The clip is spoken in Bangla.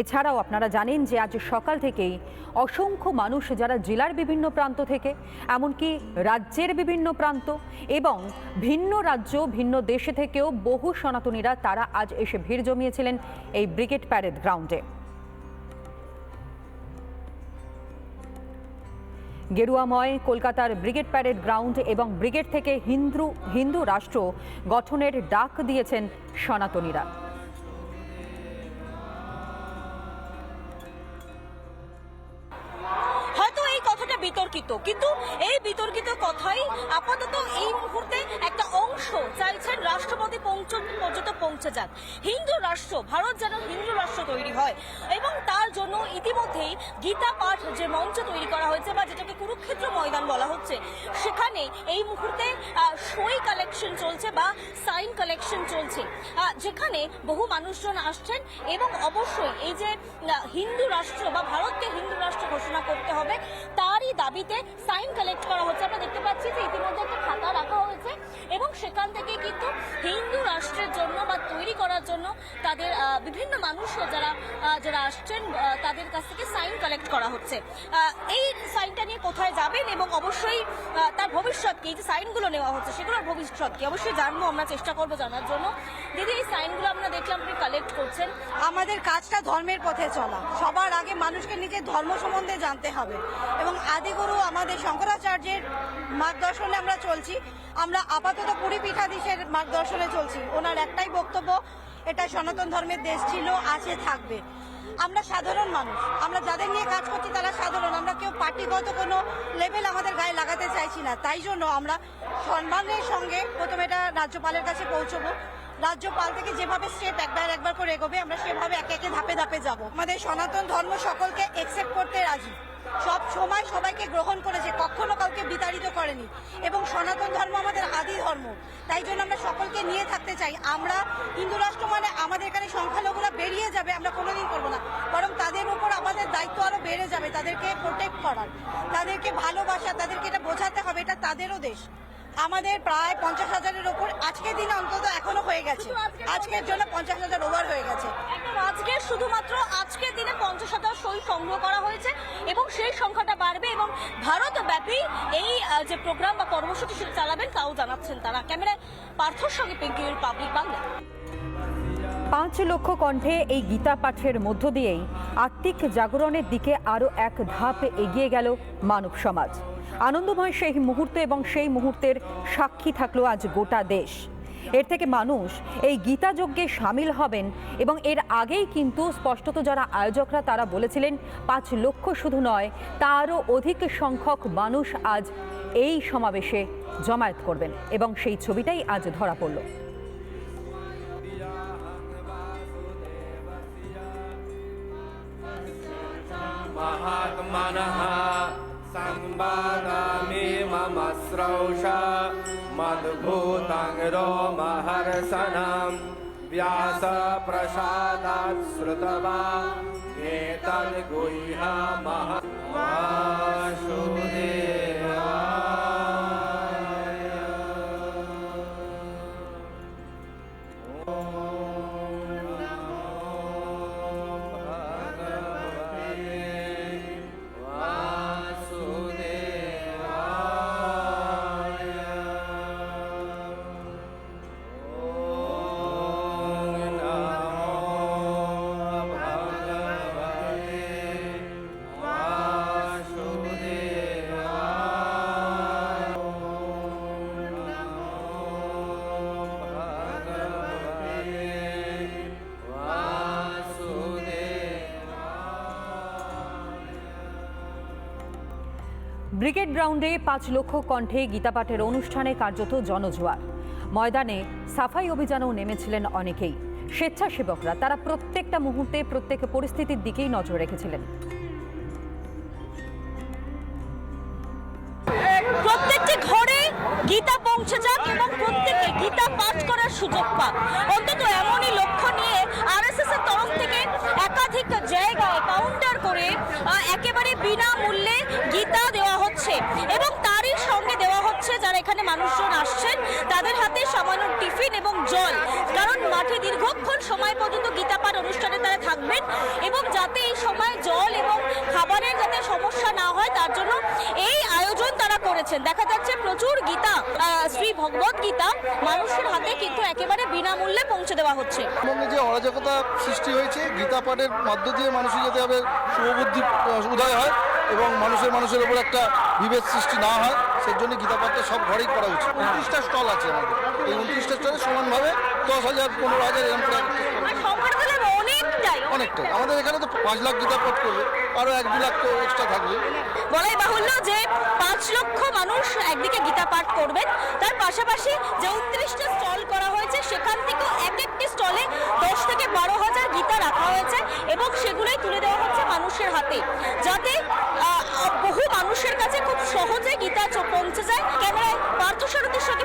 এছাড়াও আপনারা জানেন যে আজ সকাল থেকেই অসংখ্য মানুষ যারা জেলার বিভিন্ন প্রান্ত থেকে, এমনকি রাজ্যের বিভিন্ন প্রান্ত এবং ভিন্ন রাজ্য, ভিন্ন দেশে থেকেও বহু সনাতনীরা তারা আজ এসে ভিড় জমিয়েছিলেন এই ব্রিগেড প্যারেড গ্রাউন্ডে। গেরুয়াময় কলকাতার ব্রিগেড প্যারেড গ্রাউন্ড এবং ব্রিগেড থেকে হিন্দু হিন্দু রাষ্ট্র গঠনের ডাক দিয়েছেন সনাতনীরা। কিন্তু এই বিতর্কিত কথাই আপাতত এই মুহূর্তে একটা অংশ চাইছেন রাষ্ট্রপতি পৌঁছন, পর্যন্ত পৌঁছে যান। হিন্দু রাষ্ট্র, ভারত যেন হিন্দু রাষ্ট্র তৈরি হয়। এবং তার জন্য ইতিমধ্যেই গীতা পাঠ যে মঞ্চ তৈরি করা হয়েছে বা যেটাকে কুরুক্ষেত্র ময়দান বলা হচ্ছে, সেখানে এই মুহূর্তে সই কালেকশন চলছে বা সাইন কালেকশন চলছে। যেখানে বহু মানুষজন আসছেন এবং অবশ্যই এই যে হিন্দু রাষ্ট্র বা ভারতকে হিন্দু রাষ্ট্র ঘোষণা করতে হবে, তারই দাবিতে সাইন কালেক্ট করা হচ্ছে। আমরা দেখতে পাচ্ছি যে ইতিমধ্যে একটা খাতা রাখা হয়েছে এবং সেখান থেকে কিন্তু হিন্দু রাষ্ট্রের জন্য বা করার জন্য তাদের বিভিন্ন মানুষ যারা যারা আসছেন তাদের কাছ থেকে সাইন কালেক্ট করা হচ্ছে। এই সাইনটা নিয়ে কোথায় যাবেন এবং অবশ্যই তার ভবিষ্যৎ কি? যে সাইনগুলো নেওয়া হচ্ছে, সেগুলোর ভবিষ্যৎ কি? অবশ্যই জানব আমরা, চেষ্টা করব জানার জন্য। দিদি, এই সাইনগুলো আমরা দেখলাম, আপনি কালেক্ট করছেন। আমাদের কাজটা ধর্মের পথে চলা। সবার আগে মানুষকে নিজের ধর্ম সম্বন্ধে জানতে হবে। এবং আদিগুরু আমাদের শঙ্করাচার্যের মার্গদর্শনে আমরা চলছি। আমরা আপাতত পুরী পীঠাধীশের মার্গদর্শনে চলছি। ওনার একটাই বক্তব্য এটা সনাতন ধর্মের দেশ ছিল আছে থাকবে। আমরা সাধারণ মানুষ, আমরা যাদের নিয়ে কাজ করছি তারা সাধারণ, আমরা কেউ পার্টিগত কোনো লেভেল আমাদের গায়ে লাগাতে চাইছি না। তাই জন্য আমরা সম্মানের সঙ্গে প্রথমে এটা রাজ্যপালের কাছে পৌঁছবো। রাজ্যপাল থেকে যেভাবে স্টেপ একবার একবার করে এগোবে, আমরা সেভাবে একে একে ধাপে ধাপে যাব। আমাদের সনাতন ধর্ম সকলকে একসেপ্ট করতে রাজি। সব সময় সবাইকে গ্রহণ করেছে, কখনো কাউকে বিতাড়িত করেনি। এবং সনাতন ধর্ম আমাদের আদি ধর্ম। তাই জন্য আমরা সকলকে নিয়ে থাকতে চাই। আমরা হিন্দু রাষ্ট্র মানে আমাদের এখানে সংখ্যালঘুরা বেরিয়ে যাবে, আমরা কোনোদিন করব না। বরং তাদের উপর আমাদের দায়িত্ব আরও বেড়ে যাবে, তাদেরকে প্রোটেক্ট করার। তাদেরকে ভালোবাসা, তাদেরকে এটা বোঝাতে হবে, এটা তাদেরও দেশ। আমাদের প্রায় পঞ্চাশ হাজারের ওপর দিনে অন্তত এখনও হয়ে গেছে। আজকের জন্য পঞ্চাশ হাজার ওভার হয়ে গেছে। একদম আজকে শুধুমাত্র আজকের দিনে পঞ্চাশ হাজার সই সংগ্রহ করা হয়েছে এবং সেই সংখ্যাটা বাড়বে এবং ভারত ব্যাপী এই যে প্রোগ্রাম বা কর্মসূচি সেটা চালাবেন তাও জানাচ্ছেন তারা। ক্যামেরায় পার্থর সঙ্গে পিঙ্কি পাবলিক বাংলা পাঁচ লক্ষ কণ্ঠে এই গীতা পাঠের মধ্য দিয়েই আত্মিক জাগরণের দিকে আরও এক ধাপ এগিয়ে গেল মানব সমাজ। আনন্দময় সেই মুহূর্ত এবং সেই মুহূর্তের সাক্ষী থাকল আজ গোটা দেশ। এর থেকে মানুষ এই গীতা যজ্ঞে সামিল হবেন এবং এর আগেই কিন্তু স্পষ্টত যারা আয়োজকরা তারা বলেছিলেন পাঁচ লক্ষ শুধু নয় তারও অধিক সংখ্যক মানুষ আজ এই সমাবেশে জমায়েত করবেন এবং সেই ছবিটাই আজ ধরা পড়ল महात्मनः संवादामि मम श्रौष मद्भूतांग महर्षण व्यास प्रसाद श्रुतवा नेतद्गुह्यमहमाशुदे ব্রিগেড গ্রাউন্ডে পাঁচ লক্ষ কণ্ঠে গীতাপাঠের অনুষ্ঠানে কার্যত জনজোয়ার। ময়দানে সাফাই অভিযানেও নেমেছিলেন অনেকেই। স্বেচ্ছাসেবকরা, তারা প্রত্যেকটা মুহূর্তে প্রত্যেক পরিস্থিতির দিকেই নজর রেখেছিলেন। প্রত্যেকটি ঘরে গীতা পৌঁছে যাক এবং প্রত্যেকে গীতা পাঠ করার সুযোগ পাক। অন্তত এমনই লক্ষ্য নিয়ে আরএসএস এর তরফ থেকে একাধিক জায়গায় কাউন্টার করে একেবারে বিনামূল্যে মানুষজন আসছেন, তাদের হাতে সামান্য টিফিন এবং জল। কারণ মাঠে দীর্ঘক্ষণ সময় পর্যন্ত গীতাপাঠ অনুষ্ঠানে তারা থাকবেন এবং যাতে এই সময় জল এবং খাবারের যাতে সমস্যা না হয়, তার জন্য এই আয়োজন তারা করেছেন। দেখা যাচ্ছে প্রচুর গীতা শ্রী ভগবত গীতা মানুষের হাতে কিন্তু একেবারে বিনামূল্যে পৌঁছে দেওয়া হচ্ছে। যে অরাজকতা সৃষ্টি হয়েছে গীতা পাঠের মধ্য দিয়ে মানুষের যাতে শুভবুদ্ধি উদয় হয় এবং মানুষের মানুষের উপর একটা বিভেদ সৃষ্টি না হয় সেই জন্য গীতা পাঠটা সব ঘরেই করা উচিত। উনত্রিশটা স্টল আছে আমাদের। এই উনত্রিশটা স্টলে সমানভাবে দশ হাজার পনেরো হাজার এরকম করে অনেকটাই আমাদের এখানে তো পাঁচ লাখ গীতা পাঠ করবে আরও এক দু লাখ তো এক্সট্রা থাকবে। বলাই বাহুল্য যে পাঁচ লক্ষ মানুষ একদিকে গীতা পাঠ করবেন। তার পাশাপাশি যে উনত্রিশটা স্টল করা হয়েছে সেখান থেকে এক একটি স্টলে দশ থেকে বারো হাজার গীতা রাখা হয়েছে এবং সেগুলোই তুলে দেওয়া হচ্ছে মানুষের হাতে। যাতে আহ, বহু মানুষের কাছে খুব সহজে গীতা চ- পৌঁছে যায় ক্যামেরায় পার্থসারথীর সঙ্গে